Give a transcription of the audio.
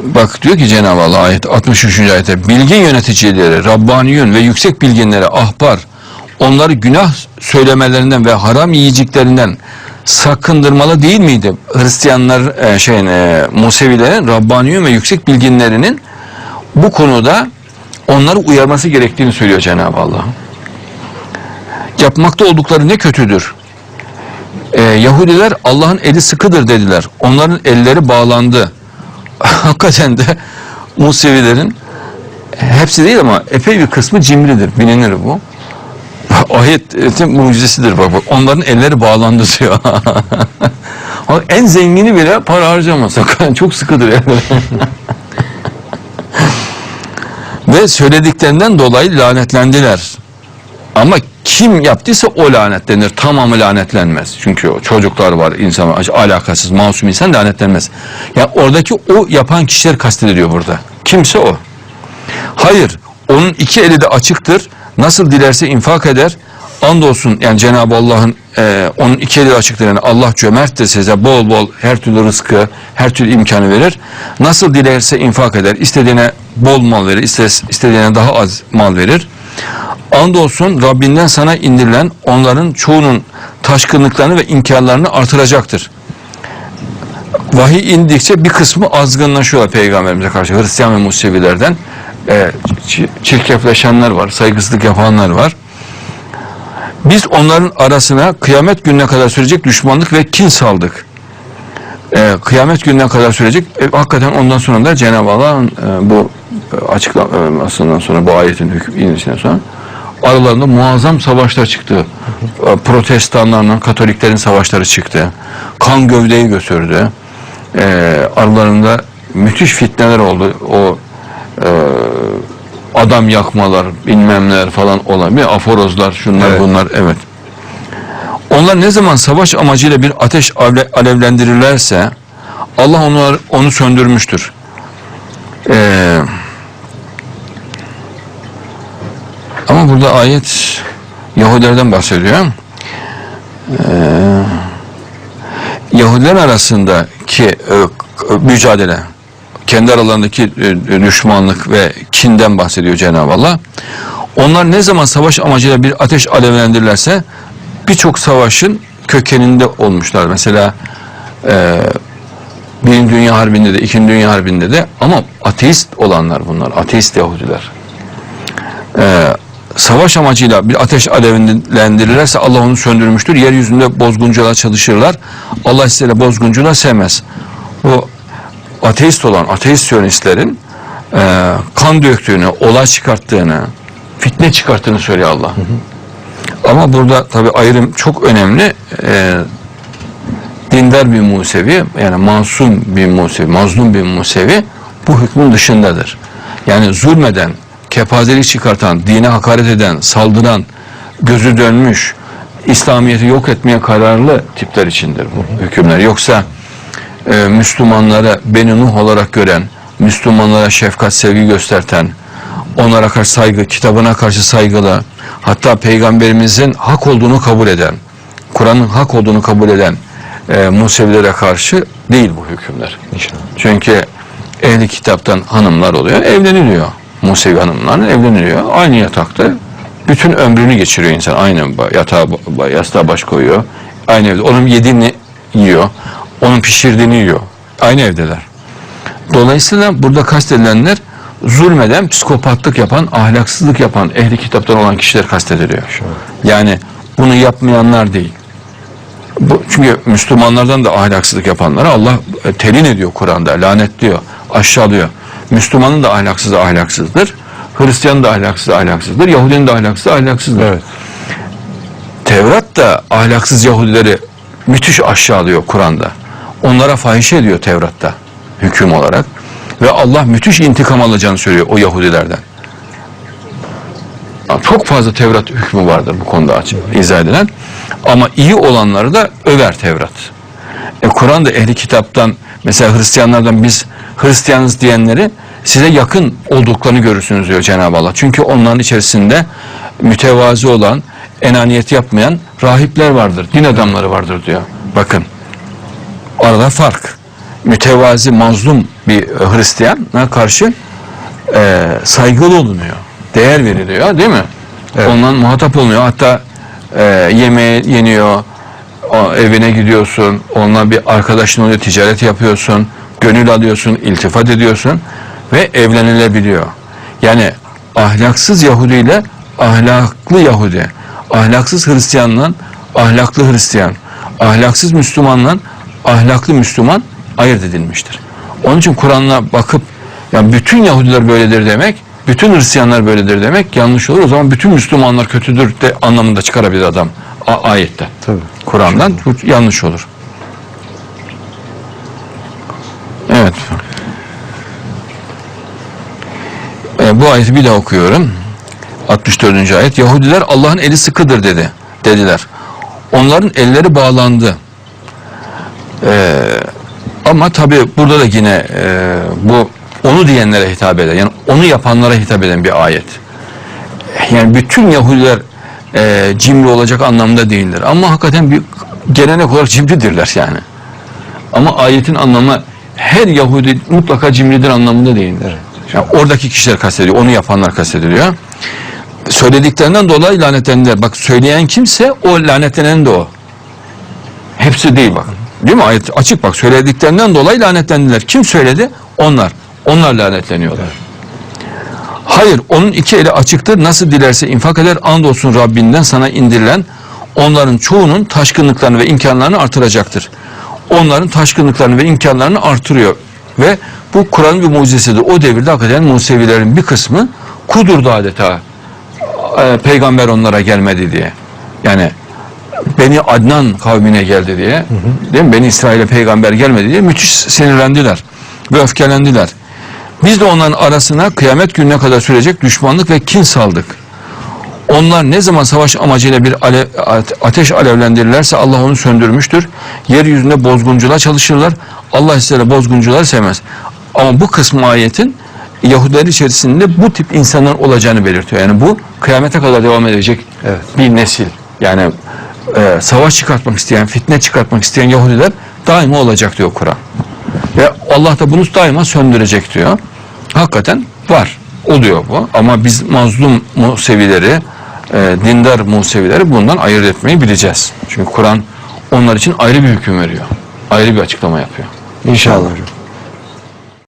Bak diyor ki Cenab-ı Allah ayet 63. ayette bilgin yöneticileri, Rabbaniyun ve yüksek bilginlere ahbar onları günah söylemelerinden ve haram yiyeceklerinden sakındırmalı değil miydi? Hristiyanlar e, şeyin e, Musevilerin Rabbaniyun ve yüksek bilginlerinin bu konuda onları uyarması gerektiğini söylüyor Cenab-ı Allah. Yapmakta oldukları ne kötüdür. Ee, Yahudiler Allah'ın eli sıkıdır dediler. Onların elleri bağlandı. Hakikaten de Musevilerin hepsi değil ama epey bir kısmı cimridir. Bilinir bu. Ayetin mucizesidir bak. bak. Onların elleri bağlandı diyor. En zengini bile para harcamasa çok sıkıdır elleri. Ve söylediklerinden dolayı lanetlendiler. Ama kim yaptıysa o lanetlenir. Tamamı lanetlenmez. Çünkü o çocuklar var, insan alakasız, masum insan lanetlenmez. Yani oradaki o yapan kişiler kastediliyor burada. Kimse o. Hayır, onun iki eli de açıktır. Nasıl dilerse infak eder. Andolsun yani Cenab-ı Allah'ın e, onun iki eli açıktır. Yani Allah cömerttir size bol bol her türlü rızkı, her türlü imkanı verir. Nasıl dilerse infak eder. İstediğine bol mal verir, istediğine daha az mal verir. Andolsun Rabbinden sana indirilen onların çoğunun taşkınlıklarını ve inkarlarını artıracaktır. Vahiy indikçe bir kısmı azgınlaşıyor peygamberimize karşı Hristiyan ve Musevilerden. E, çi- çirkefleşenler var, saygısızlık yapanlar var. Biz onların arasına kıyamet gününe kadar sürecek düşmanlık ve kin saldık. E, kıyamet gününe kadar sürecek. E, hakikaten ondan sonra da Cenab-ı Allah'ın e, bu e, açıklamasından sonra bu ayetin hüküm inişinden sonra aralarında muazzam savaşlar çıktı. E, Protestanlarla Katoliklerin savaşları çıktı. Kan gövdeyi götürdü. E, aralarında müthiş fitneler oldu. O e, adam yakmalar, bilmem neler falan olan bir aforozlar, şunlar Evet. bunlar evet. Onlar ne zaman savaş amacıyla bir ateş alev- alevlendirirlerse Allah onu onu söndürmüştür. Ee, ama burada ayet Yahudilerden bahsediyor. Ee, Yahudiler arasındaki e, mücadele, kendi aralarındaki e, düşmanlık ve kinden bahsediyor Cenab-ı Allah. Onlar ne zaman savaş amacıyla bir ateş alevlendirirlerse birçok savaşın kökeninde olmuşlar. Mesela e, Birinci Dünya Harbi'nde de, İkinci Dünya Harbi'nde de ama ateist olanlar bunlar, ateist Yahudiler. E, savaş amacıyla bir ateş alevlendirirlerse Allah onu söndürmüştür. Yeryüzünde bozguncular çalışırlar. Allah ise bozguncular sevmez. Bu ateist olan ateist siyonistlerin e, kan döktüğünü, olay çıkarttığını, fitne çıkarttığını söylüyor Allah. Ama burada tabi ayrım çok önemli. E, dindar bir Musevi, yani masum bir Musevi, mazlum bir Musevi bu hükmün dışındadır. Yani zulmeden, kepazelik çıkartan, dine hakaret eden, saldıran, gözü dönmüş, İslamiyet'i yok etmeye kararlı tipler içindir bu hükümler. Yoksa e, Müslümanlara Beni Nuh olarak gören, Müslümanlara şefkat, sevgi gösterten, onlara karşı saygı, kitabına karşı saygılı, hatta peygamberimizin hak olduğunu kabul eden, Kur'an'ın hak olduğunu kabul eden e, Musevilere karşı değil bu hükümler. İnşallah. Çünkü ehli kitaptan hanımlar oluyor, evleniliyor. Musevi hanımlarla evleniliyor. Aynı yatakta bütün ömrünü geçiriyor insan. Aynı yatağa, yastığa baş koyuyor. Aynı evde. Onun yediğini yiyor. Onun pişirdiğini yiyor. Aynı evdeler. Dolayısıyla burada kastedilenler zulmeden, psikopatlık yapan, ahlaksızlık yapan, ehli kitaptan olan kişiler kastediliyor. Yani bunu yapmayanlar değil. Bu, çünkü Müslümanlardan da ahlaksızlık yapanlara Allah e, telin ediyor Kur'an'da, lanetliyor, aşağılıyor. Müslümanın da ahlaksızı ahlaksızdır. Hristiyan da ahlaksız ahlaksızdır. Yahudinin de ahlaksız ahlaksızdır. Evet. Tevrat da ahlaksız Yahudileri müthiş aşağılıyor Kur'an'da. Onlara fahişe ediyor Tevrat'ta hüküm olarak. Ve Allah müthiş intikam alacağını söylüyor o Yahudilerden. Çok fazla Tevrat hükmü vardır bu konuda açık izah edilen. Ama iyi olanları da över Tevrat. E, Kur'an'da ehli kitaptan mesela Hristiyanlardan biz Hristiyanız diyenleri size yakın olduklarını görürsünüz diyor Cenab-ı Allah. Çünkü onların içerisinde mütevazi olan, enaniyet yapmayan rahipler vardır, din adamları vardır diyor. Bakın arada fark. mütevazi, mazlum bir Hristiyana karşı e, saygılı olunuyor. Değer veriliyor değil mi? Evet. Ondan muhatap olunuyor. Hatta e, yemeğe yeniyor, o evine gidiyorsun, onunla bir arkadaşın oluyor, ticaret yapıyorsun, gönül alıyorsun, iltifat ediyorsun ve evlenilebiliyor. Yani ahlaksız Yahudi ile ahlaklı Yahudi, ahlaksız Hristiyanla ahlaklı Hristiyan, ahlaksız Müslümanla ahlaklı Müslüman ayırt edilmiştir. Onun için Kur'an'a bakıp yani bütün Yahudiler böyledir demek, bütün Hristiyanlar böyledir demek yanlış olur. O zaman bütün Müslümanlar kötüdür de anlamında çıkarabilir adam a- ayette. Tabii. Kur'an'dan yanlış olur. Evet. E, bu ayeti bir daha okuyorum. 64. ayet. Yahudiler Allah'ın eli sıkıdır dedi. Dediler. Onların elleri bağlandı. E, ama tabi burada da yine e, bu onu diyenlere hitap eden, yani onu yapanlara hitap eden bir ayet. Yani bütün Yahudiler e, cimri olacak anlamda değildir. Ama hakikaten bir gelenek olarak cimridirler yani. Ama ayetin anlamı her Yahudi mutlaka cimridir anlamında değildir. Yani oradaki kişiler kastediliyor, onu yapanlar kastediliyor. Söylediklerinden dolayı lanetlendiler. Bak söyleyen kimse o lanetlenen de o. Hepsi değil bak. Değil mi? Ayet açık bak. Söylediklerinden dolayı lanetlendiler. Kim söyledi? Onlar. Onlar lanetleniyorlar. Hayır, onun iki eli açıktır. Nasıl dilerse infak eder. Andolsun Rabbinden sana indirilen onların çoğunun taşkınlıklarını ve imkanlarını artıracaktır. Onların taşkınlıklarını ve imkanlarını artırıyor. Ve bu Kur'an'ın bir mucizesidir. O devirde hakikaten Musevilerin bir kısmı kudurdu adeta. Ee, peygamber onlara gelmedi diye. Yani Beni Adnan kavmine geldi diye. Değil mi? Beni İsrail'e peygamber gelmedi diye müthiş sinirlendiler ve öfkelendiler. Biz de onların arasına kıyamet gününe kadar sürecek düşmanlık ve kin saldık. Onlar ne zaman savaş amacıyla bir alev, ateş alevlendirirlerse Allah onu söndürmüştür. Yeryüzünde bozguncular çalışırlar. Allah ise bozguncular sevmez. Ama bu kısmı ayetin Yahudiler içerisinde bu tip insanlar olacağını belirtiyor. Yani bu kıyamete kadar devam edecek Evet. bir nesil. Yani e, savaş çıkartmak isteyen, fitne çıkartmak isteyen Yahudiler daima olacak diyor Kur'an. Ve Allah da bunu daima söndürecek diyor. Hakikaten var. Oluyor bu. Ama biz mazlum Musevileri, e, dindar Musevileri bundan ayırt etmeyi bileceğiz. Çünkü Kur'an onlar için ayrı bir hüküm veriyor. Ayrı bir açıklama yapıyor. İnşallah hocam.